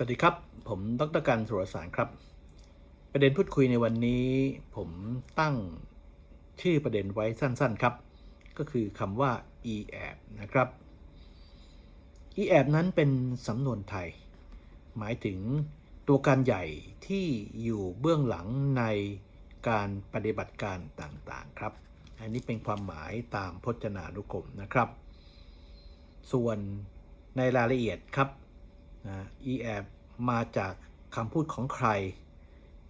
สวัสดีครับ ผมดรการสุรสารครับ ประเด็นพูดคุยในวันนี้ ผมตั้งชื่อประเด็นไว้สั้นๆครับ ก็คือคำว่า e-app นะครับ e-app นั้นเป็นสำนวนไทย หมายถึงตัวการใหญ่ที่อยู่เบื้องหลังในการปฏิบัติการต่างๆครับ อันนี้เป็นความหมายตามพจนานุกรมนะครับ ส่วนในรายละเอียดครับ นะ e-app มาจากคำพูดของใคร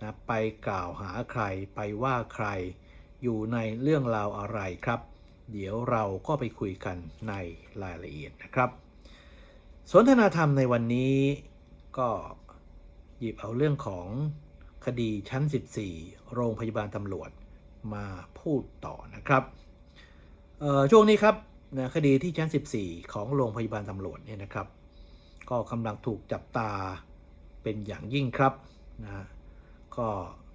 นะไปกล่าวหาใครไปว่าใครอยู่ในเรื่องราวอะไรครับ เดี๋ยวเราก็ไปคุยกันในรายละเอียดนะครับ สนทนาธรรมในวันนี้ก็หยิบเอาเรื่องของคดีชั้น 14 โรงพยาบาลตำรวจมาพูดต่อนะครับช่วงนี้ครับนะคดีที่ชั้น 14 ของโรงพยาบาลตำรวจเนี่ยนะครับ ก็กำลังถูกจับตาเป็นอย่างยิ่งครับนะก็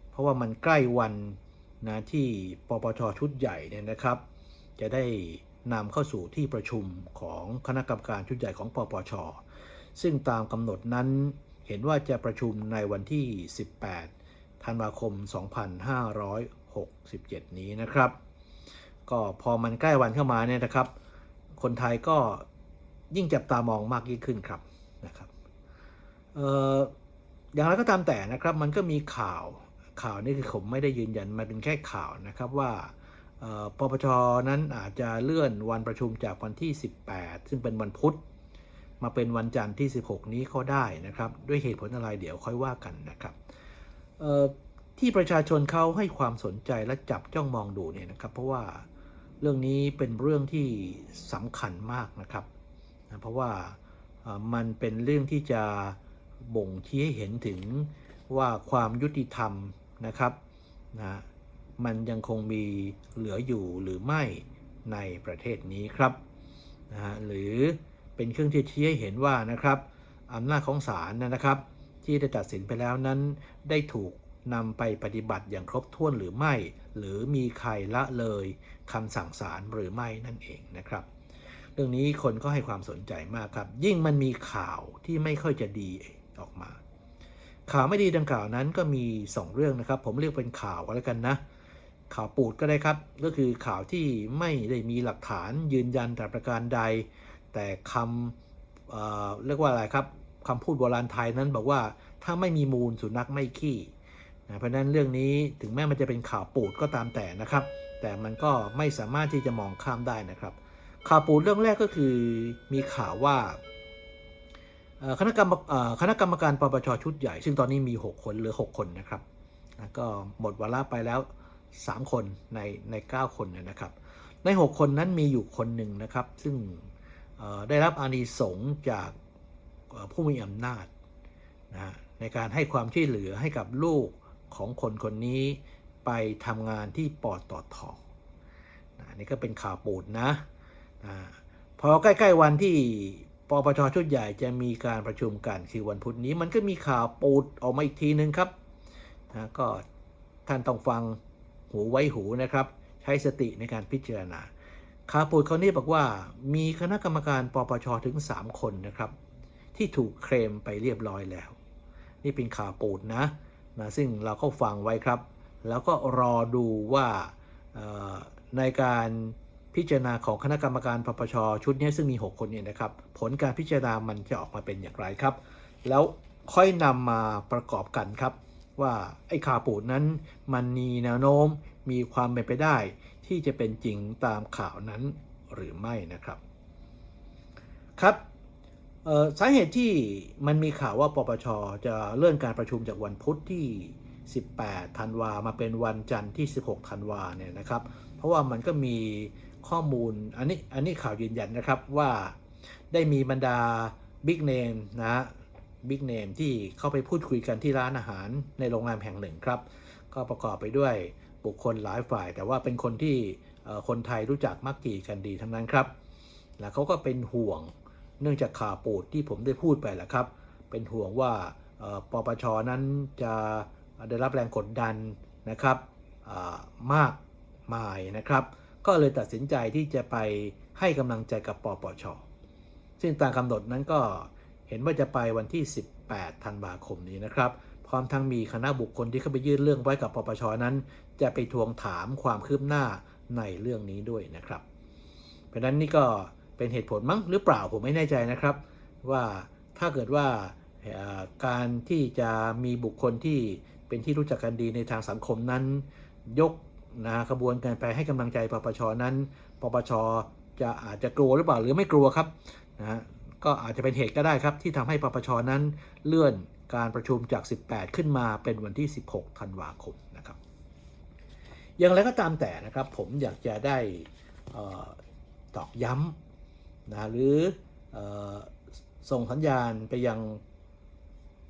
เพราะว่ามันใกล้วันนะที่ปปชชุดใหญ่เนี่ยนะครับ จะได้นำเข้าสู่ที่ประชุมของคณะกรรมการชุดใหญ่ของปปช ซึ่งตามกำหนดนั้นเห็นว่าจะประชุมในวันที่ 18 ธันวาคม 2567 นี้นะครับ ก็พอมันใกล้วันเข้ามาเนี่ยนะครับ คนไทยก็ยิ่งจับตามองมากยิ่งขึ้นครับ นะครับอย่างไรก็ตามแต่นะครับมันก็มีข่าวข่าวนี่คือผมไม่ได้ยืนยันมันเป็นแค่ข่าวนะครับว่าปปชนั้นอาจจะเลื่อนวันประชุมจากวันที่ 18 ซึ่งเป็นวันพุธ มาเป็นวันจันทร์ที่ 16 นี้ก็ได้นะครับ ด้วยเหตุผลอะไรเดี๋ยวค่อยว่ากันนะครับที่ประชาชนเขาให้ความสนใจและจับจ้องมองดูเนี่ยนะครับ เพราะว่าเรื่องนี้เป็นเรื่องที่สำคัญมากนะครับนะเพราะว่า มันเป็นเรื่องที่จะบ่งชี้ให้เห็นถึงว่าความยุติธรรมนะครับนะมันยังคงมีเหลืออยู่หรือไม่ในประเทศนี้ครับนะฮะหรือเป็นเครื่องที่ชี้ให้เห็นว่านะครับอำนาจของศาลนะครับ ที่ได้ตัดสินไปแล้วนั้น ได้ถูกนำไปปฏิบัติอย่างครบถ้วนหรือไม่ หรือมีใครละเลยคำสั่งศาลหรือไม่นั่นเองนะครับ เรื่องนี้คนก็ให้ความสนใจมากครับ ยิ่งมันมีข่าวที่ไม่ค่อยจะดีออกมา ข่าวไม่ดีดังกล่าวนั้นก็มี 2 เรื่องนะครับ ผมเรียกเป็นข่าวก็แล้วกันนะ ข่าวปูดก็ได้ครับ ก็คือข่าวที่ไม่ได้มีหลักฐานยืนยันแต่ประการใด แต่คำเเรียกว่าอะไรครับคำพูดโบราณไทยนั้นบอกว่าถ้าไม่มีมูลสุนัขไม่ขี้นะเพราะนั้นเรื่องนี้ถึงแม้มันจะเป็นข่าวปูดก็ตามแต่นะครับ แต่มันก็ไม่สามารถที่จะมองข้ามได้นะครับ ข่าวปูเรื่องแรกก็คือมีข่าวว่าคณะกรรมคณะกรรมการปปชชุดใหญ่ ซึ่งตอนนี้มี 6 คนเหลือ 6 คนนะครับก็หมดวาระไปแล้ว 3 คนในใน 9คนนนะครับ ใน 6 คนนั้นมีอยู่คนหนึ่งนะครับ ซึ่งได้รับอานิสงส์จากผู้มีอำนาจนะในการให้ความช่วยเหลือให้กับลูกของคนคนนี้ไปทำงานที่ปอตอทนะอันนี่ก็เป็นข่าวปูดนะ พอใกล้ ๆ วันที่ปปชชุดใหญ่จะมีการประชุมกันคือวันพุธนี้มันก็มีข่าวปูดออกมาอีกทีนึงครับนะก็ท่านต้องฟังหูไว้หูนะครับ ใช้สติในการพิจารณาข่าวปูดเขาวนี้บอกว่ามีคณะกรรมการปปชถึง 3 คนนะครับ ที่ถูกเคลมไปเรียบร้อยแล้ว นี่เป็นข่าวปูดนะนะซึ่งเราก็ฟังไว้ครับ แล้วก็รอดูว่าในการ พิจารณาของคณะกรรมการปปชชุดนี้ซึ่งมี 6 คนเนี่ยนะครับ ผลการพิจารณามันจะออกมาเป็นอย่างไรครับ แล้วค่อยนำมาประกอบกันครับ ว่าไอ้ข่าวปูดนั้นมันมีแนวโน้มมีความเป็นไปได้ ที่จะเป็นจริงตามข่าวนั้นหรือไม่นะครับ ครับสาเหตุที่มันมีข่าวว่าปปชจะเลื่อนการประชุมจากวันพุธที่ 18 ธันวามาเป็นวันจันทร์ที่ 16 ธันวาเนี่ยนะครับ เพราะว่ามันก็มี ข้อมูลอันนี้อันนี้ข่าวยืนยันนะครับว่าได้มีบรรดาบิ๊กเนมนะบิ๊กเนมที่เข้าไปพูดคุยกันที่ร้านอาหารในโรงแรมแห่งหนึ่งครับ ก็ประกอบไปด้วยบุคคลหลายฝ่าย แต่ว่าเป็นคนที่คนไทยรู้จักมักจีกันดีทั้งนั้นครับแล้วเขาก็เป็นห่วงเนื่องจากข่าวปูดที่ผมได้พูดไปแหละครับ เป็นห่วงว่าปปชนั้นจะได้รับแรงกดดันนะครับมากมายนะครับ ก็เลยตัดสินใจที่จะไปให้กำลังใจกับปปช ซึ่งตามกำหนดนั้นก็เห็นว่าจะไปวันที่ 18 ธันวาคมนี้นะครับ พร้อมทั้งมีคณะบุคคลที่เข้าไปยื่นเรื่องไว้กับปปชนั้น จะไปทวงถามความคืบหน้าในเรื่องนี้ด้วยนะครับ เพราะนั้นนี่ก็เป็นเหตุผลมั้งหรือเปล่าผมไม่แน่ใจนะครับ ว่าถ้าเกิดว่าการที่จะมีบุคคลที่เป็นที่รู้จักกันดีในทางสังคมนั้น ยก นะขบวนการไปให้กำลังใจปปชนั้นปปชจะอาจจะกลัวหรือเปล่าหรือไม่กลัวครับนะฮะก็อาจจะเป็นเหตุก็ได้ครับ ที่ทำให้ปปชนั้นเลื่อนการประชุมจาก 18 ขึ้นมาเป็นวันที่ 16 ธันวาคมนะครับ อย่างไรก็ตามแต่นะครับ ผมอยากจะได้ตอกย้ำนะหรือออส่งสัญญาณไปยัง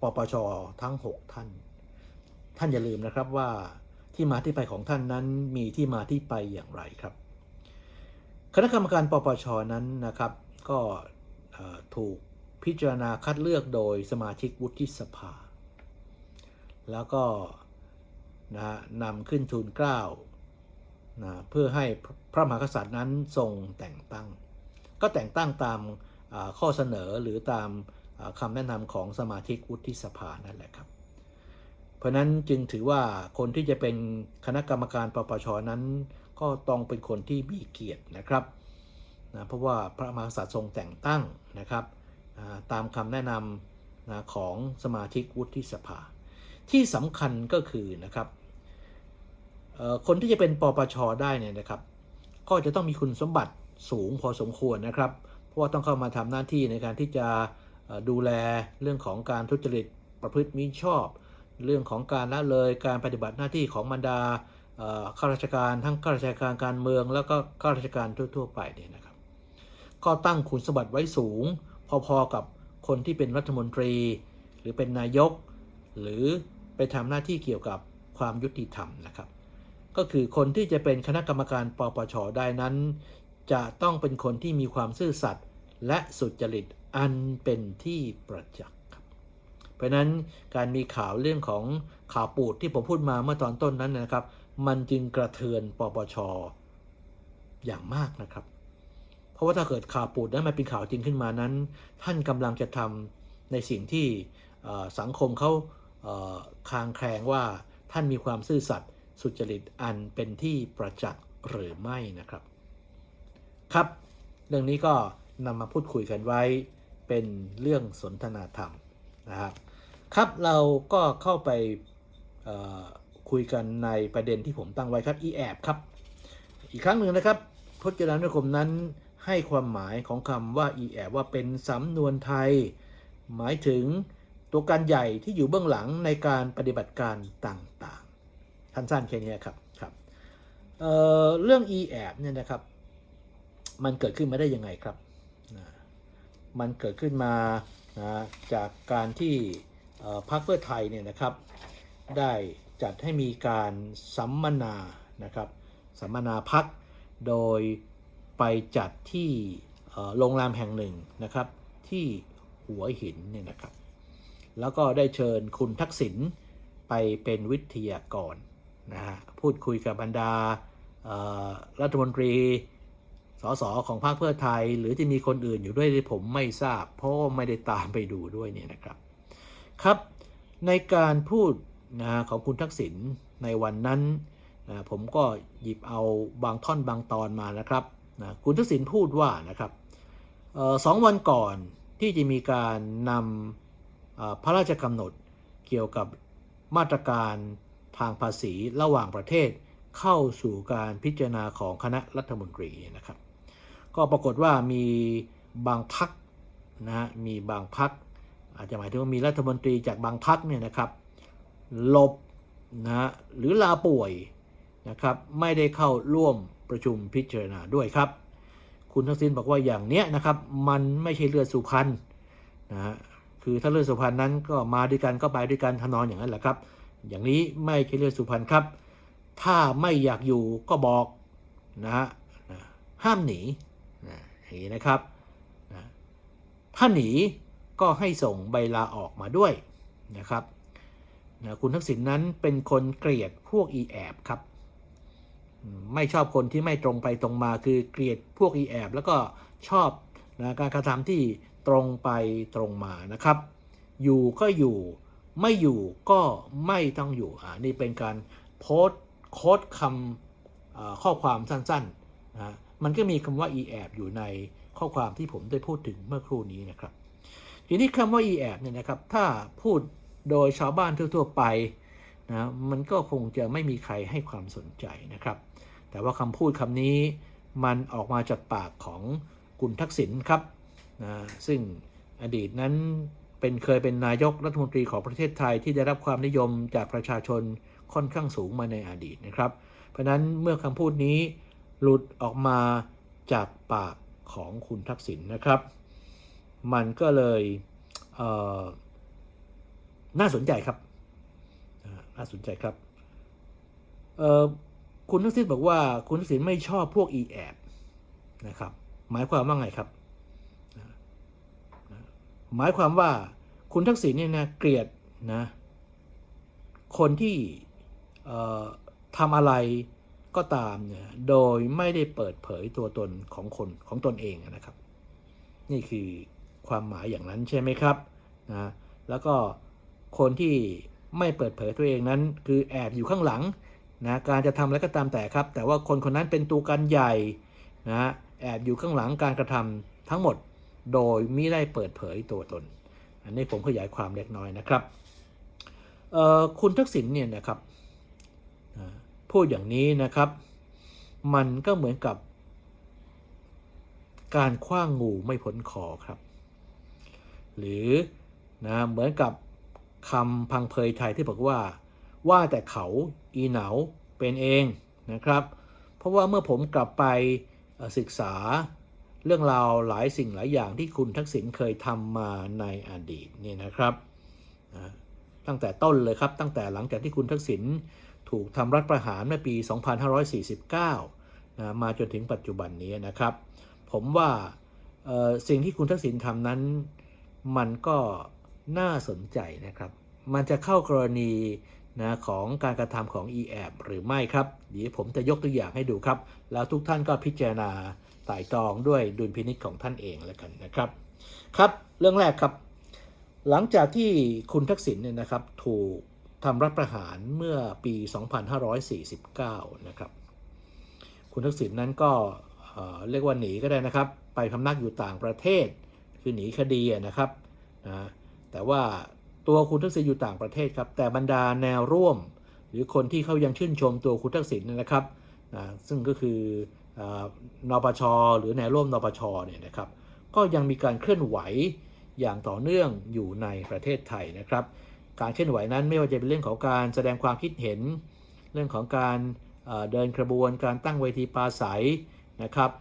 ปปชทั้ง 6 ท่าน ท่านอย่าลืมนะครับว่า ที่มาที่ไปของท่านนั้นมีที่มาที่ไปอย่างไรครับ คณะกรรมการปปชนั้นนะครับ ก็ถูกพิจารณาคัดเลือกโดยสมาชิกวุฒิสภา แล้วก็นะนำขึ้นทูลเกล้านะเพื่อให้พระมหากษัตริย์นั้นทรงแต่งตั้ง ก็แต่งตั้งตามข้อเสนอหรือตามคำแนะนำของสมาชิกวุฒิสภานั่นแหละครับ เพราะนั้นจึงถือว่าคนที่จะเป็นคณะกรรมการปปชนั้น ก็ต้องเป็นคนที่มีเกียรตินะครับนะเพราะว่าพระมหากษัตริย์ทรงแต่งตั้งนะครับอ่าตามคำแนะนำนะของสมาชิกวุฒิสภา ที่สำคัญก็คือนะครับคนที่จะเป็นปปชได้เนี่ยนะครับ ก็จะต้องมีคุณสมบัติสูงพอสมควรนะครับ เพราะว่าต้องเข้ามาทำหน้าที่ในการที่จะดูแลเรื่องของการทุจริตประพฤติมิชอบ เรื่องของการละเลยการปฏิบัติหน้าที่ของบรรดาข้าราชการทั้งข้าราชการการเมืองแล้วก็ข้าราชการทั่ว ๆ ไปเนี่ยนะครับก็ตั้งคุณสมบัติไว้สูง พอๆกับคนที่เป็นรัฐมนตรี หรือเป็นนายก หรือไปทำหน้าที่เกี่ยวกับความยุติธรรมนะครับ ก็คือคนที่จะเป็นคณะกรรมการปปชได้นั้น จะต้องเป็นคนที่มีความซื่อสัตย์และสุจริตอันเป็นที่ประจักษ์ รับเพราะนั้นการมีข่าวเรื่องของข่าวปูดที่ผมพูดมาเมื่อตอนต้นนั้นนะครับ มันจึงกระเทือนปปชอย่างมากนะครับ เพราะว่าถ้าเกิดข่าวปูดนั้นมันเป็นข่าวจริงขึ้นมานั้น ท่านกำลังจะทำในสิ่งที่สังคมเขาคางแคลงว่าท่านมีความซื่อสัตย์สุจริตอันเป็นที่ประจักษ์หรือไม่นะครับ ครับ เรื่องนี้ก็นำมาพูดคุยกันไว้เป็นเรื่องสนทนาธรรมนะครับ ครับเราก็เข้าไปคุยกันในประเด็นที่ผมตั้งไว้ครับอีแอบครับ อีกครั้งหนึ่งนะครับพจนานุกรมนั้นให้ความหมายของคำว่าอีแอบว่าเป็นสำนวนไทย หมายถึงตัวการใหญ่ที่อยู่เบื้องหลังในการปฏิบัติการต่างๆสั้นแค่นี้ครับครับเเรื่องอีแอบเนี่ยนะครับ มันเกิดขึ้นมาได้ยังไงครับ มันเกิดขึ้นมาจากการที่ พรรคเพื่อไทยเนี่ยนะครับได้จัดให้มีการสัมมนานะครับสัมมนาพักโดยไปจัดที่โรงแรมแห่งหนึ่งนะครับที่หัวหินเนี่ยนะครับ แล้วก็ได้เชิญคุณทักษิณไปเป็นวิทยากรนะฮะพูดคุยกับบรรดารัฐมนตรีสสของพรรคเพื่อไทย หรือที่มีคนอื่นอยู่ด้วยที่ผมไม่ทราบ เพราะไม่ได้ตามไปดูด้วยเนี่ยนะครับ ครับ ในการพูดนะของคุณทักษิณในวันนั้นนะผมก็หยิบเอาบางท่อนบางตอนมานะครับนะคุณทักษิณพูดว่านะครับออสองวันก่อนที่จะมีการนำพระราชกำหนดเกี่ยวกับมาตรการทางภาษีระหว่างประเทศเข้าสู่การพิจารณาของคณะรัฐมนตรีนะครับ ก็ปรากฏว่ามีบางพักนะมีบางพัก อาจจะหมายถึงว่ามีรัฐมนตรีจากบางพักเนี่ยนะครับหลบนะหรือลาป่วยนะครับไม่ได้เข้าร่วมประชุมพิจารณาด้วยครับ คุณทักษิณบอกว่าอย่างเนี้ยนะครับมันไม่ใช่เลือดสุพรรณนะฮะคือถ้าเลือดสุพรรณนั้นก็มาด้วยกันก็ไปด้วยกันทนองอย่างนั้นแหละครับ อย่างนี้ไม่ใช่เลือดสุพรรณครับ ถ้าไม่อยากอยู่ก็บอกนะฮะนะห้ามหนีนะอย่างนี้นะครับนะถ้าหนี ก็ให้ส่งใบลาออกมาด้วยนะครับนะคุณทักษิณนนั้นเป็นคนเกลียดพวกอีแอบครับ ไม่ชอบคนที่ไม่ตรงไปตรงมาคือเกลียดพวกอีแอบแล้วก็ชอบนะการกระทำที่ตรงไปตรงมานะครับ อยู่ก็อยู่ไม่อยู่ก็ไม่ต้องอยู่อ่านี่เป็นการโพสต์โค้ดคำข้อความสั้นๆนะมันก็มีคำว่า e แอบอยู่ในข้อความที่ผมได้พูดถึงเมื่อครู่นี้นะครับ ทีนี้คำว่า e แอบเนี่ยนะครับ ถ้าพูดโดยชาวบ้านทั่ว ๆ ไปนะมันก็คงจะไม่มีใครให้ความสนใจนะครับ แต่ว่าคำพูดคำนี้มันออกมาจากปากของคุณทักษิณครับนะซึ่งอดีตนั้นเป็นเคยเป็นนายกรัฐมนตรีของประเทศไทยที่ได้รับความนิยมจากประชาชนค่อนข้างสูงมาในอดีตนะครับ เพราะฉะนั้นเมื่อคำพูดนี้หลุดออกมาจากปากของคุณทักษิณนะครับ มันก็เลยเน่าสนใจครับ น่าสนใจครับ คุณทักษิณบอกว่าคุณทักษิณไม่ชอบพวก e แอบนะครับ หมายความว่าไงครับ หมายความว่าคุณทักษิณเนี่ยนะเกลียดนะ คนที่ทำอะไรก็ตามเนี่ยโดยไม่ได้เปิดเผยตัวตนของคนของตนเองนะครับ นี่คือ ความหมายอย่างนั้นใช่ไหมครับนะแล้วก็คนที่ไม่เปิดเผยตัวเองนั้น คือแอบอยู่ข้างหลังนะการจะทำอะไรก็ตามแต่ครับ แต่ว่าคนคนนั้นเป็นตัวการใหญ่นะแอบอยู่ข้างหลังการกระทำทั้งหมดโดยไม่ได้เปิดเผยตัวตน อันนี้ผมขยายความเล็กน้อยนะครับคุณทักษิณเนี่ยนะครับพูดอย่างนี้นะครับ มันก็เหมือนกับ การคว้างงูไม่พ้นคอครับ หรือนะเหมือนกับคำพังเพยไทยที่บอกว่า ว่าแต่เขาอีเหนาเป็นเองนะครับ เพราะว่าเมื่อผมกลับไปศึกษาเรื่องราวหลายสิ่งหลายอย่างที่คุณทักษิณเคยทำมาในอดีตนี่นะครับตั้งแต่ต้นเลยครับ ตั้งแต่หลังจากที่คุณทักษิณถูกทำรัฐประหารเมื่อปี 2549นะมาจนถึงปัจจุบันนี้นะครับ ผมว่าสิ่งที่คุณทักษิณทำนั้น มันก็น่าสนใจนะครับ มันจะเข้ากรณีนะของการกระทำของ e แอบหรือไม่ครับ เดี๋ยวผมจะยกตัวอย่างให้ดูครับ แล้วทุกท่านก็พิจารณาไต่ตรองด้วยดุลพินิจของท่านเองแล้วกันนะครับ ครับ เรื่องแรกครับ หลังจากที่คุณทักษิณเนี่ยนะครับถูกทำรัฐประหารเมื่อปี 2549 นะครับ คุณทักษิณนั้นก็เเรียกว่าหนีก็ได้นะครับ ไปพำนักอยู่ต่างประเทศ คือหนีคดีนะครับนะแต่ว่าตัวคุณทักษิณอยู่ต่างประเทศครับ แต่บรรดาแนวร่วม หรือคนที่เขายังชื่นชมตัวคุณทักษิณนนะครับนะซึ่งก็คืออ่อนปชหรือแนวร่วมนปชเนี่ยนะครับ ก็ยังมีการเคลื่อนไหวอย่างต่อเนื่องอยู่ในประเทศไทยนะครับ การเคลื่อนไหวนั้นไม่ว่าจะเป็นเรื่องของการแสดงความคิดเห็น เรื่องของการเอ่อเดินกระบวนการตั้งเวทีปราศัยนะครับ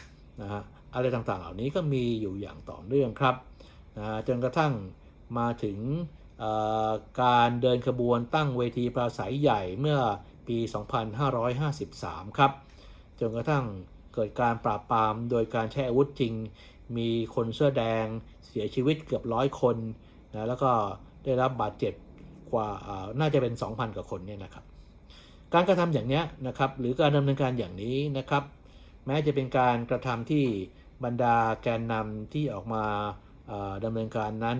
นะฮะ อะไรต่างๆ เหล่านี้ก็มีอยู่อย่างต่อเนื่องครับนะจนกระทั่งมาถึงการเดินขบวนตั้งเวทีปราศัยใหญ่เมื่อปี 2553 ครับ จนกระทั่งเกิดการปราบปรามโดยการใช้อาวุธจริง มีคนเสื้อแดงเสียชีวิตเกือบร้อยคนนะแล้วก็ได้รับบาดเจ็บกว่าน่าจะเป็น 2,000 กว่าคนเนี่ยนะครับ การกระทำอย่างนี้นะครับ หรือการดำเนินการอย่างนี้นะครับ แม้จะเป็นการกระทำที่ บรรดาแกนนำที่ออกมาดำเนินการนั้น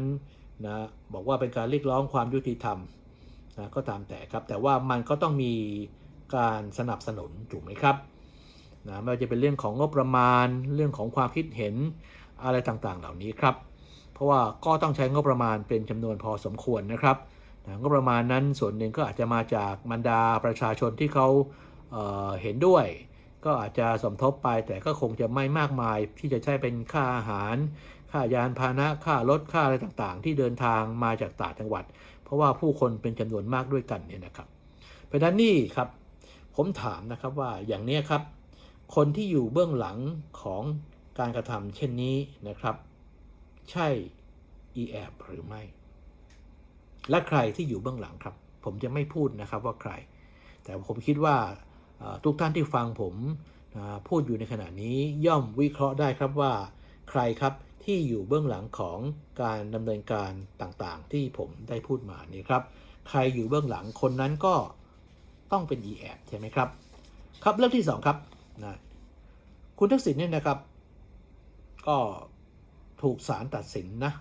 นะบอกว่าเป็นการเรียกร้องความยุติธรรมนะก็ตามแต่ครับ แต่ว่ามันก็ต้องมีการสนับสนุนถูกไหมครับนะไม่ว่าจะเป็นเรื่องของงบประมาณเรื่องของความคิดเห็นอะไรต่างๆ เหล่านี้ครับ เพราะว่าก็ต้องใช้งบประมาณเป็นจำนวนพอสมควรนะครับนะงบประมาณนั้นส่วนหนึ่งก็อาจจะมาจากบรรดาประชาชนที่เขาเเห็นด้วย ก็อาจจะสมทบไปแต่ก็คงจะไม่มากมายที่จะใช้เป็นค่าอาหาร ค่ายานพาหนะค่ารถค่าอะไรต่างๆ ที่เดินทางมาจากต่างจังหวัด เพราะว่าผู้คนเป็นจำนวนมากด้วยกันเนี่ยนะครับ เพราะนั้นนี่ครับ ผมถามนะครับว่าอย่างนี้ครับ คนที่อยู่เบื้องหลังของการกระทำเช่นนี้นะครับ ใช่ e แอบหรือไม่ และใครที่อยู่เบื้องหลังครับ ผมจะไม่พูดนะครับว่าใคร แต่ผมคิดว่า ทุกท่านที่ฟังผมพูดอยู่ในขณะนี้ย่อมวิเคราะห์ได้ครับว่า ใครครับที่อยู่เบื้องหลังของการดำเนินการต่างๆ ที่ผมได้พูดมานี้ครับ ใครอยู่เบื้องหลังคนนั้นก็ต้องเป็น e แอบใช่ไหมครับ ครับเรื่องที่สองครับนะคุณทักษิณเนี่ยนะครับ ก็ถูกศาลตัดสินนะ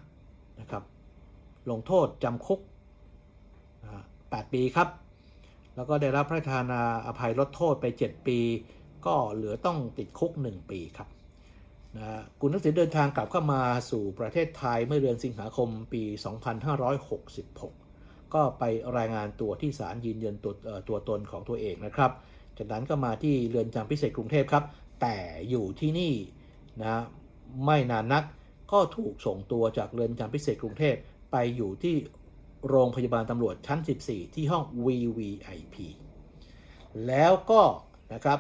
นะครับ ลงโทษจำคุกนะแปดปีครับ แล้วก็ได้รับพระราชทานอภัยลดโทษไป 7 ปี ก็เหลือต้องติดคุก 1 ปีครับนะคุณทักษิณเดินทางกลับเข้ามาสู่ประเทศไทยเมื่อเดือนสิงหาคมปี 2566 ก็ไปรายงานตัวที่ศาลยืนยันตัวตัวตนของตัวเองนะครับ จากนั้นก็มาที่เรือนจำพิเศษกรุงเทพครับ แต่อยู่ที่นี่นะไม่นานนักก็ถูกส่งตัวจากเรือนจำพิเศษกรุงเทพไปอยู่ที่ โรงพยาบาลตำรวจชั้น 14 ที่ห้อง VVIP แล้วก็นะครับ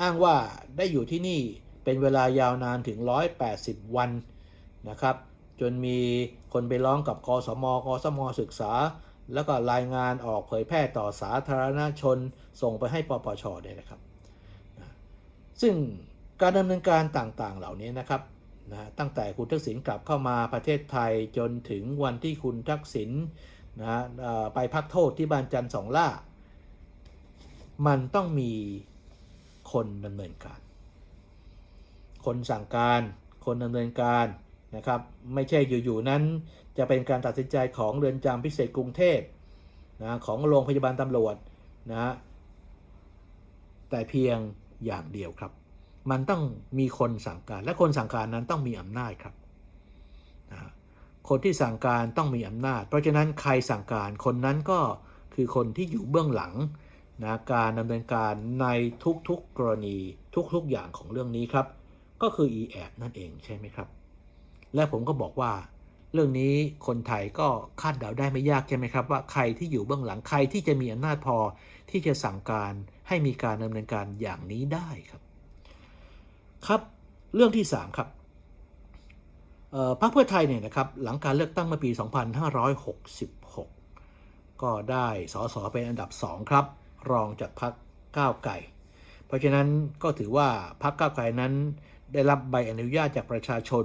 อ้างว่าได้อยู่ที่นี่เป็นเวลายาวนานถึง 180 วันนะครับ จนมีคนไปร้องกับกสมกสมศึกษา แล้วก็รายงานออกเผยแพร่ต่อสาธารณชน ส่งไปให้ปปชเนี่ยนะครับ ซึ่งการดำเนินการต่างๆเหล่านี้นะครับ นะตั้งแต่คุณทักษิณกลับเข้ามาประเทศไทยจนถึงวันที่คุณทักษิณนะไปพักโทษที่บ้านจันทร์สองล่า มันต้องมีคนดำเนินการ คนสั่งการคนดำเนินการนะครับไม่ใช่อยู่ๆนั้นจะเป็นการตัดสินใจของเรือนจำพิเศษกรุงเทพนะของโรงพยาบาลตำรวจนะแต่เพียงอย่างเดียวครับ มันต้องมีคนสั่งการ และคนสั่งการนั้นต้องมีอำนาจครับ คนที่สั่งการต้องมีอำนาจ เพราะฉะนั้นใครสั่งการคนนั้นก็คือคนที่อยู่เบื้องหลังนะการดำเนินการในทุกๆกรณีทุกๆอย่างของเรื่องนี้ครับ ก็คือ e แอบนั่นเองใช่ไหมครับ และผมก็บอกว่า เรื่องนี้คนไทยก็คาดเดาได้ไม่ยากใช่ไหมครับ ว่าใครที่อยู่เบื้องหลังใครที่จะมีอำนาจพอที่จะสั่งการให้มีการดำเนินการอย่างนี้ได้ครับ ครับเรื่องที่ 3 ครับพรรคเพื่อไทยเนี่ยนะครับหลังการเลือกตั้งเมื่อปี 2566 ก็ได้สสเป็นอันดับ 2 ครับ รองจากพรรคก้าวไก่ เพราะฉะนั้นก็ถือว่าพรรคก้าวไกลนั้น ได้รับใบอนุญาตจากประชาชน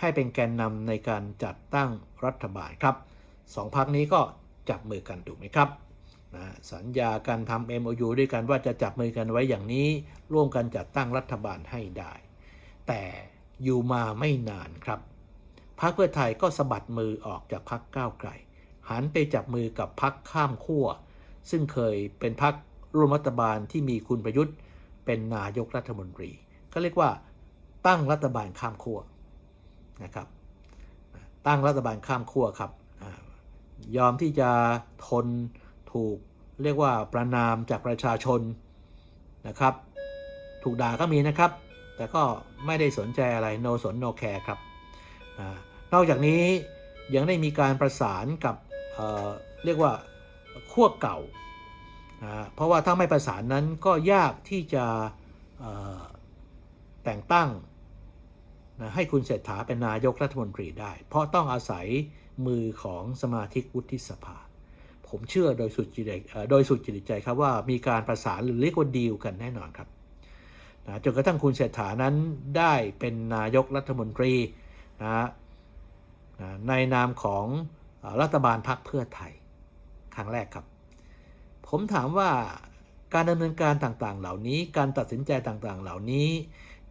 ให้เป็นแกนนำในการจัดตั้งรัฐบาลครับสองพรรคนี้ก็จับมือกันถูกไหมครับ นะสัญญาการทำ MOU ด้วยกันว่าจะจับมือกันไว้อย่างนี้ ร่วมกันจัดตั้งรัฐบาลให้ได้ แต่อยู่มาไม่นานครับพรรคเพื่อไทยก็สะบัดมือออกจากพรรคก้าวไกลหันไปจับมือกับพรรคข้ามขั้ว ซึ่งเคยเป็นพรรคร่วมรัฐบาลที่มีคุณประยุทธ์ เป็นนายกรัฐมนตรีก็เรียกว่า ตั้งรัฐบาลข้ามขั้วนะครับตั้งรัฐบาลข้ามขั้วครับยอมที่จะทน ถูกเรียกว่าประนามจากประชาชนนะครับ ถูกด่าก็มีนะครับ แต่ก็ไม่ได้สนใจอะไร no สน no care ครับอนอกจากนี้ยังได้มีการประสานกับเเรียกว่าขั้วเก่า เพราะว่าถ้าไม่ประสานนั้นก็ยากที่จะแต่งตั้งนะให้คุณเศรษฐาเป็นนายกรัฐมนตรีได้ เพราะต้องอาศัยมือของสมาชิกวุฒิสภา ผมเชื่อโดยสุดจิตโดยสุดจิตใจครับว่ามีการประสานหรือเรียกว่าดีลกันแน่นอนครับนะจนกระทั่งคุณเศรษฐานั้นได้เป็นนายกรัฐมนตรีนะนะในนามของรัฐบาลพรรคเพื่อไทยครั้งแรกครับ ผมถามว่าการดำเนินการต่างๆ เหล่านี้ การตัดสินใจต่างๆ เหล่านี้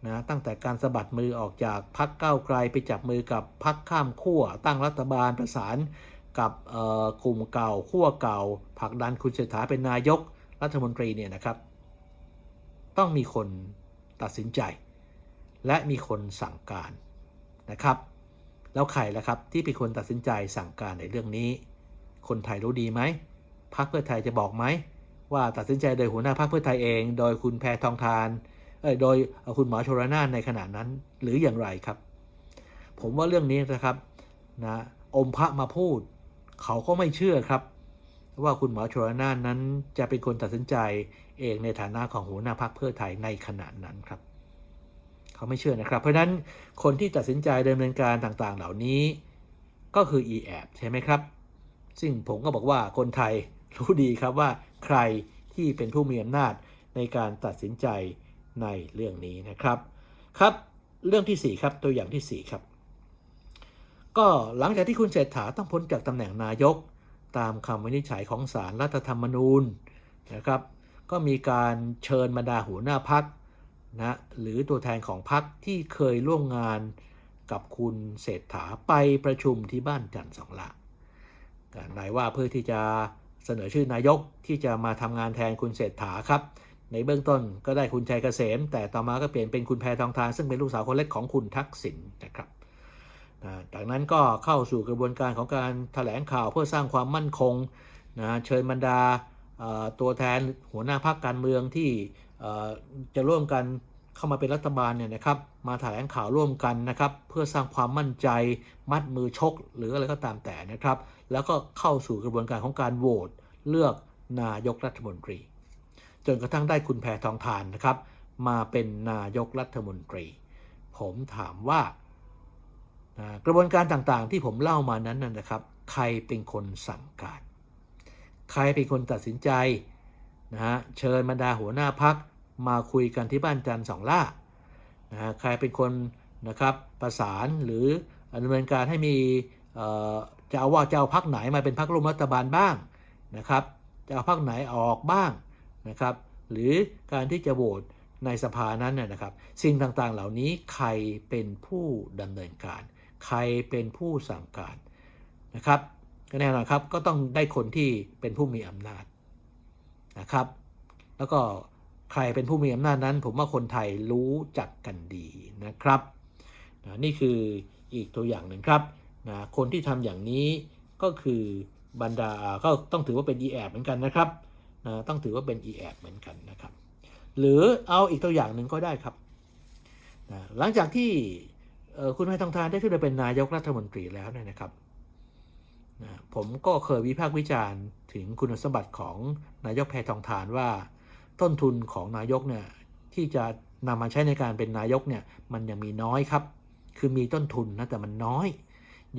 นะตั้งแต่การสะบัดมือออกจากพักก้าวไกลไปจับมือกับพักข้ามขั้วตั้งรัฐบาลประสาน กับกลุ่มเก่าขั้วเก่าผลักดันคุณเศรษฐาเป็นนายกรัฐมนตรีเนี่ยนะครับ ต้องมีคนตัดสินใจ และมีคนสั่งการนะครับ แล้วใครล่ะครับที่เป็นคนตัดสินใจสั่งการในเรื่องนี้ คนไทยรู้ดีไหมพรรคเพื่อไทยจะบอกไหมว่าตัดสินใจโดยหัวหน้าพรรคเพื่อไทยเอง โดยคุณแพทองทานเอ้ยโดยคุณหมอชลนานในขณะนั้นหรืออย่างไรครับ ผมว่าเรื่องนี้นะครับนะอมพระมาพูด เขาก็ไม่เชื่อครับ ว่าคุณหมอชลนานนั้นจะเป็นคนตัดสินใจเองในฐานะของหัวหน้าพรรคเพื่อไทยในขณะนั้นครับ เขาไม่เชื่อนะครับ เพราะนั้นคนที่ตัดสินใจดำเนินการต่างๆ เหล่านี้ ก็คือ e แอบใช่ไหมครับ ซึ่งผมก็บอกว่าคนไทยรู้ดีครับว่าใครที่เป็นผู้มีอำนาจในการตัดสินใจในเรื่องนี้นะครับ ครับ เรื่องที่ 4 ครับตัวอย่างที่ 4 ครับ ก็หลังจากที่คุณเศรษฐาต้องพ้นจากตำแหน่งนายก ตามคำวินิจฉัยของศาลรรัฐธรรมนูญนะครับ ก็มีการเชิญบรรดาหัวหน้าพักนะหรือตัวแทนของพักที่เคยร่วมงานกับคุณเศรษฐาไปประชุมที่บ้านจันทร์สองหลักนายว่าเพื่อที่จะเสนอชื่อนายกที่จะมาทำงานแทนคุณเศรษฐาครับ ในเบื้องต้นก็ได้คุณชัยเกษม แต่ต่อมาก็เปลี่ยนเป็นคุณแพทองทานซึ่งเป็นลูกสาวคนเล็กของคุณทักษิณนะครับ จากนั้นก็เข้าสู่กระบวนการของการแถลงข่าวเพื่อสร้างความมั่นคงนะเชิญบรรดาตัวแทนหัวหน้าพรรคการเมืองที่จะร่วมกันเข้ามาเป็นรัฐบาลเนี่ยนะครับมาแถลงข่าวร่วมกันนะครับ เพื่อสร้างความมั่นใจมัดมือชก หรืออะไรก็ตามแต่นะครับ แล้วก็เข้าสู่กระบวนการของการโหวตเลือกนายกรัฐมนตรี จนกระทั่งได้คุณแพทองทานนะครับ มาเป็นนายกรัฐมนตรี ผมถามว่า กระบวนการต่างๆ ที่ผมเล่ามานั้นนะครับ ใครเป็นคนสั่งการ ใครเป็นคนตัดสินใจนะฮะเชิญบรรดาหัวหน้าพักมาคุยกันที่บ้านจันทร์สองล่านะฮะใครเป็นคนนะครับประสานหรือดำเนินการให้มีเจะเอาว่าเจะเอาพักไหนมาเป็นพักร่วมรัฐบาลบ้างนะครับจะเอาพักไหนออกบ้างนะครับ หรือการที่จะโหวตในสภานั้นนะนะครับ สิ่งต่างๆเหล่านี้ใครเป็นผู้ดำเนินการ ใครเป็นผู้สั่งการนะครับก็แน่นอนครับก็ต้องได้คนที่เป็นผู้มีอำนาจนะครับ แล้วก็ใครเป็นผู้มีอำนาจนั้น ผมว่าคนไทยรู้จักกันดีนะครับนะนี่คืออีกตัวอย่างหนึ่งครับนะคนที่ทำอย่างนี้ก็คือบรรดาก็ต้องถือว่าเป็น e แอบเหมือนกันนะครับนะต้องถือว่าเป็น e แอบเหมือนกันนะครับ หรือเอาอีกตัวอย่างหนึ่งก็ได้ครับนะหลังจากที่ คุณแพทองทานได้ขึ้นมาเป็นนายกรัฐมนตรีแล้วเนี่ยนะครับผมก็เคยวิพากษ์วิจารณ์ถึงคุณสมบัติของนายกแพทองทานว่า ต้นทุนของนายกเนี่ยที่จะนำมาใช้ในการเป็นนายกเนี่ยมันยังมีน้อยครับ คือมีต้นทุนนะแต่มันน้อย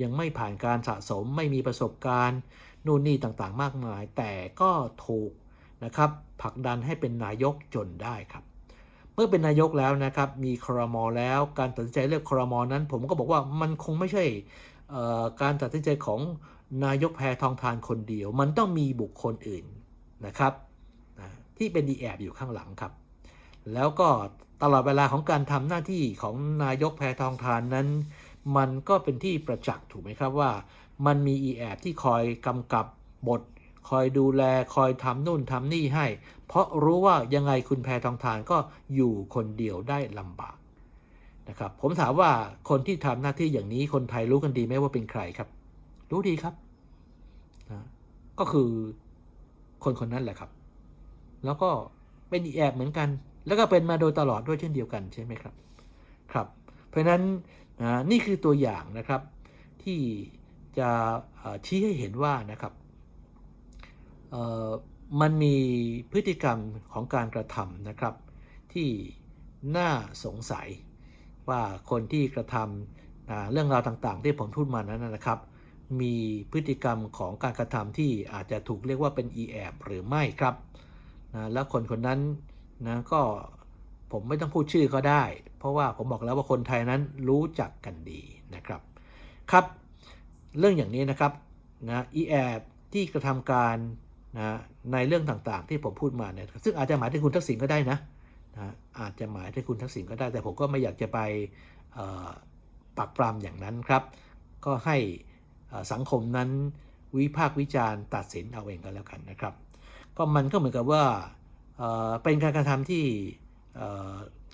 ยังไม่ผ่านการสะสมไม่มีประสบการณ์นู่นนี่ต่างๆ มากมาย แต่ก็ถูกนะครับผลักดันให้เป็นนายกจนได้ครับ มื่อเป็นนายกแล้วนะครับมีครมอแล้วการตัดสินใจเลือกครมอนั้น ผมก็บอกว่ามันคงไม่ใช่การตัดสินใจของนายกแพทองทานคนเดียว มันต้องมีบุคคลอื่นนะครับนะที่เป็นดีแอบอยู่ข้างหลังครับ แล้วก็ตลอดเวลาของการทำหน้าที่ของนายกแพทองทานนั้น มันก็เป็นที่ประจักษ์ถูกไหมครับว่า มันมีอีแอบที่คอยกำกับบท คอยดูแลคอยทำนู่นทำนี่ให้ เพราะรู้ว่ายังไงคุณแพทองทานก็อยู่คนเดียวได้ลำบากนะครับผมถามว่าคนที่ทำหน้าที่อย่างนี้คนไทยรู้กันดีไหมว่าเป็นใครครับ รู้ดีครับนะก็คือคนคนนั้นแหละครับ แล้วก็เป็นอีแอบเหมือนกัน แล้วก็เป็นมาโดยตลอดด้วยเช่นเดียวกันใช่ไหมครับครับ เพราะฉะนั้นนี่คือตัวอย่างนะครับที่จะชี้ให้เห็นว่านะครับเอ่อ มันมีพฤติกรรมของการกระทำนะครับ ที่น่าสงสัยว่าคนที่กระทำเรื่องราวต่างๆ ที่ผมพูดมานั้นนะครับ มีพฤติกรรมของการกระทำที่อาจจะถูกเรียกว่าเป็น e แอบหรือไม่ครับนะแล้วคนคนนั้นนะก็ผมไม่ต้องพูดชื่อก็ได้ เพราะว่าผมบอกแล้วว่าคนไทยนั้นรู้จักกันดีนะครับครับ เรื่องอย่างนี้นะครับนะ e แอบที่กระทำการ นะในเรื่องต่างๆ ที่ผมพูดมาเนี่ยซึ่งอาจจะหมายถึงคุณทักษิณก็ได้นะนะอาจจะหมายถึงคุณทักษิณก็ได้ แต่ผมก็ไม่อยากจะไปปักปรำอย่างนั้นครับ ก็ให้สังคมนั้นวิพากษ์วิจารณ์ตัดสินเอาเองก็แล้วกันนะครับ ก็มันก็เหมือนกับว่าเเป็นการกระทำที่เ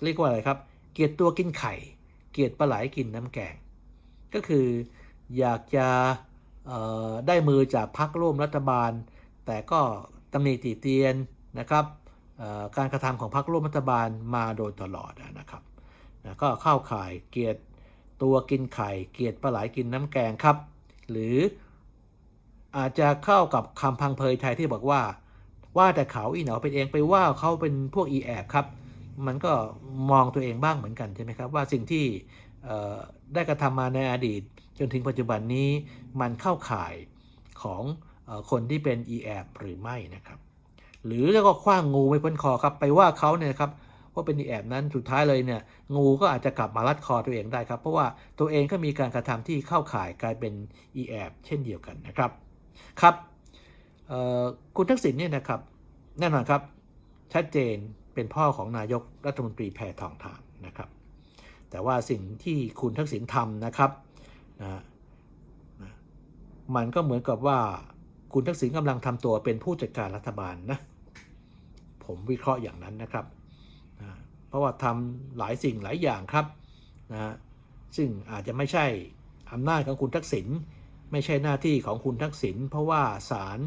เรียกว่าอะไรครับ เกลียดตัวกินไข่ เกลียดปลาไหลกินน้ำแกง ก็คืออยากจะได้มือจากพรรคร่วมรัฐบาล แต่ก็ตำหนิติเตียนนะครับการกระทำของพรรคร่วมรัฐบาลมาโดยตลอดนะครับนะก็เข้าข่ายเกลียดตัวกินไข่ เกลียดปลาไหลกินน้ำแกงครับ หรืออาจจะเข้ากับคำพังเพยไทยที่บอกว่า ว่าแต่เขาอีเหนาเป็นเองไปว่าเขาเป็นพวกอีแอบครับ มันก็มองตัวเองบ้างเหมือนกันใช่ไหมครับ ว่าสิ่งที่ได้กระทำมาในอดีต จนถึงปัจจุบันนี้มันเข้าข่ายของ คนที่เป็นอีแอบหรือไม่นะครับ หรือแล้วก็คว้างงูไม่พ้นคอครับ ไปว่าเขาเนี่ยครับว่าเป็นอีแอบนั้นสุดท้ายเลยเนี่ยงูก็อาจจะกลับมารัดคอตัวเองได้ครับ เพราะว่าตัวเองก็มีการกระทำที่เข้าข่ายกลายเป็นอีแอบเช่นเดียวกันนะครับครับคุณทักษิณเนี่ยนะครับแน่นอนครับชัดเจนเป็นพ่อของนายกรัฐมนตรีแพทองทานนะครับ แต่ว่าสิ่งที่คุณทักษิณทำนะครับนะมันก็เหมือนกับว่า คุณทักษิณกำลังทำตัวเป็นผู้จัดการรัฐบาลนะ ผมวิเคราะห์อย่างนั้นนะครับนะเพราะว่าทำหลายสิ่งหลายอย่างครับนะซึ่งอาจจะไม่ใช่อำนาจของคุณทักษิณไม่ใช่หน้าที่ของคุณทักษิณเพราะว่าศาล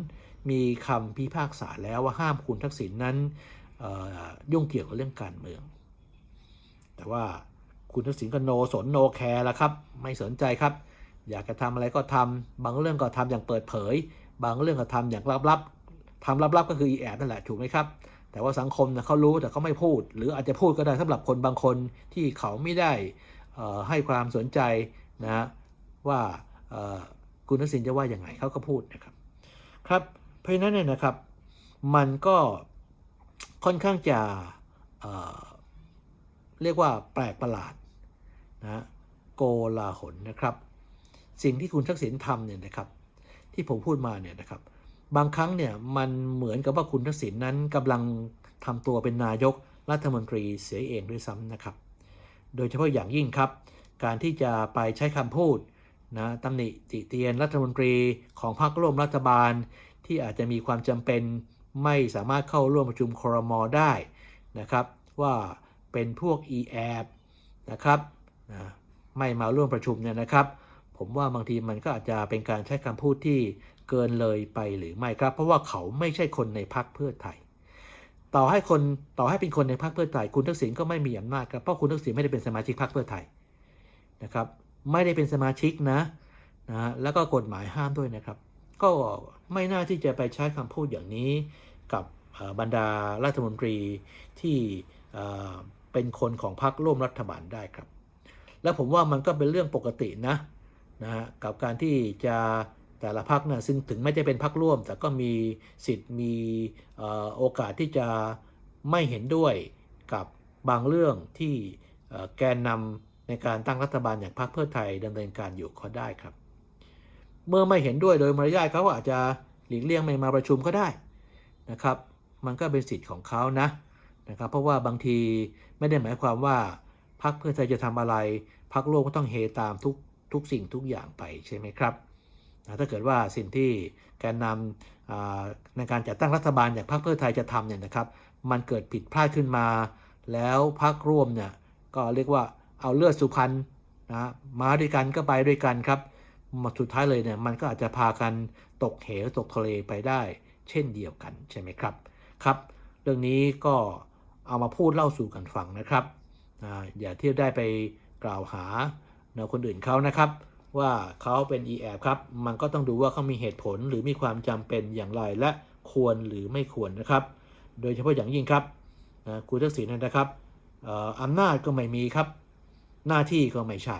มีคำพิพากษาแล้วว่าห้ามคุณทักษิณนั้นยุ่งเกี่ยวกับเรื่องการเมือง แต่ว่าคุณทักษิณก็โนสนโนแคร์ละครับ ไม่สนใจครับ อยากจะทำอะไรก็ทำบางเรื่องก็ทำอย่างเปิดเผย บางเรื่องก็ทำอย่างลับๆทำลับๆก็คืออีแอบนั่นแหละถูกไหมครับ แต่ว่าสังคมเนี่ยเขารู้แต่เขาไม่พูด หรืออาจจะพูดก็ได้สำหรับคนบางคนที่เขาไม่ได้ให้ความสนใจนะว่าคุณทักษิณจะว่าอย่างไงเขาก็พูดนะครับครับเพราะฉะนั้นเนี่ยนะครับมันก็ค่อนข้างจะเเรียกว่าแปลกประหลาดนะโกลาหลนะครับ สิ่งที่คุณทักษิณทำเนี่ยนะครับ ที่ผมพูดมาเนี่ยนะครับ บางครั้งเนี่ยมันเหมือนกับว่าคุณทักษิณนั้นกำลังทำตัวเป็นนายกรัฐมนตรีเสียเองด้วยซ้ำนะครับ โดยเฉพาะอย่างยิ่งครับ การที่จะไปใช้คำพูดนะตำหนิติเตียนรัฐมนตรีของพรรคร่วมรัฐบาล ที่อาจจะมีความจำเป็นไม่สามารถเข้าร่วมประชุมครมได้นะครับ ว่าเป็นพวก e แอบนะครับนะไม่มาร่วมประชุมเนี่ยนะครับ ผมว่าบางทีมันก็อาจจะเป็นการใช้คำพูดที่เกินเลยไปหรือไม่ครับ เพราะว่าเขาไม่ใช่คนในพรรคเพื่อไทย ต่อให้คนต่อให้เป็นคนในพรรคเพื่อไทย คุณทักษิณก็ไม่มีอำนาจครับเพราะคุณทักษิณไม่ได้เป็นสมาชิกพรรคเพื่อไทยนะครับ ไม่ได้เป็นสมาชิกนะนะแล้วก็กฎหมายห้ามด้วยนะครับ ก็ไม่น่าที่จะไปใช้คำพูดอย่างนี้กับบรรดารัฐมนตรีที่เป็นคนของพรรคร่วมรัฐบาลได้ครับ แล้วผมว่ามันก็เป็นเรื่องปกตินะ นะฮะกับการที่จะแต่ละพรรคนะซึ่งถึงไม่ได้เป็นพรรคร่วม แต่ก็มีสิทธิ์มีโอกาสที่จะไม่เห็นด้วยกับบางเรื่องที่แกนนำในการตั้งรัฐบาลอย่างพรรคเพื่อไทยดำเนินการอยู่ก็ได้ครับ เมื่อไม่เห็นด้วยโดยมารยาทเขาอาจจะหลีกเลี่ยงไม่มาประชุมก็ได้นะครับ มันก็เป็นสิทธิ์ของเขานะนะครับ เพราะว่าบางทีไม่ได้หมายความว่าพรรคเพื่อไทยจะทำอะไรพรรคร่วมก็ต้องเฮตามทุก ทุกสิ่งทุกอย่างไปใช่ไหมครับถ้าเกิดว่าสิ่งที่แกนนำในการจัดตั้งรัฐบาลอย่างพรรคเพื่อไทยจะทำเนี่ยนะครับ มันเกิดผิดพลาดขึ้นมา แล้วพรรคร่วมเนี่ยก็เรียกว่าเอาเลือดสุพรรณนะมาด้วยกันก็ไปด้วยกันครับมาสุดท้ายเลยเนี่ยมันก็อาจจะพากันตกเหวตกทะเลไปได้ เช่นเดียวกันใช่ไหมครับครับ เรื่องนี้ก็เอามาพูดเล่าสู่กันฟังนะครับออย่าเที่ยวได้ไปกล่าวหา นคนอื่นเขานะครับว่าเขาเป็น e แอบครับ มันก็ต้องดูว่าเขามีเหตุผลหรือมีความจำเป็นอย่างไรและควรหรือไม่ควรนะครับ โดยเฉพาะอย่างยิ่งครับนะคุณทักษิณนะครับอำนาจก็ไม่มีครับ หน้าที่ก็ไม่ใช่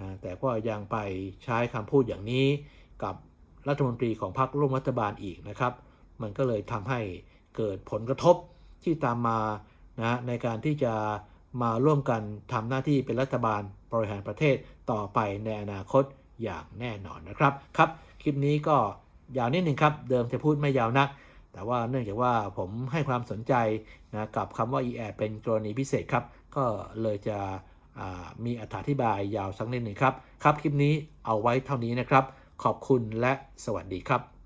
นะแต่ก็ยังไปใช้คำพูดอย่างนี้กับรัฐมนตรีของพรรคร่วมรัฐบาลอีกนะครับ มันก็เลยทำให้เกิดผลกระทบที่ตามมานะในการที่จะ มาร่วมกันทำหน้าที่เป็นรัฐบาลบริหารประเทศต่อไปในอนาคตอย่างแน่นอนนะครับครับคลิปนี้ก็ยาวนิดหนึ่งครับ เดิมจะพูดไม่ยาวนัก แต่ว่าเนื่องจากว่าผมให้ความสนใจนะกับคำว่า e อเป็นกรณีพิเศษครับ ก็เลยจะมีอธิบายยาวสักนิดหนึ่งครับ ครับคลิปนี้เอาไว้เท่านี้นะครับ ขอบคุณและสวัสดีครับ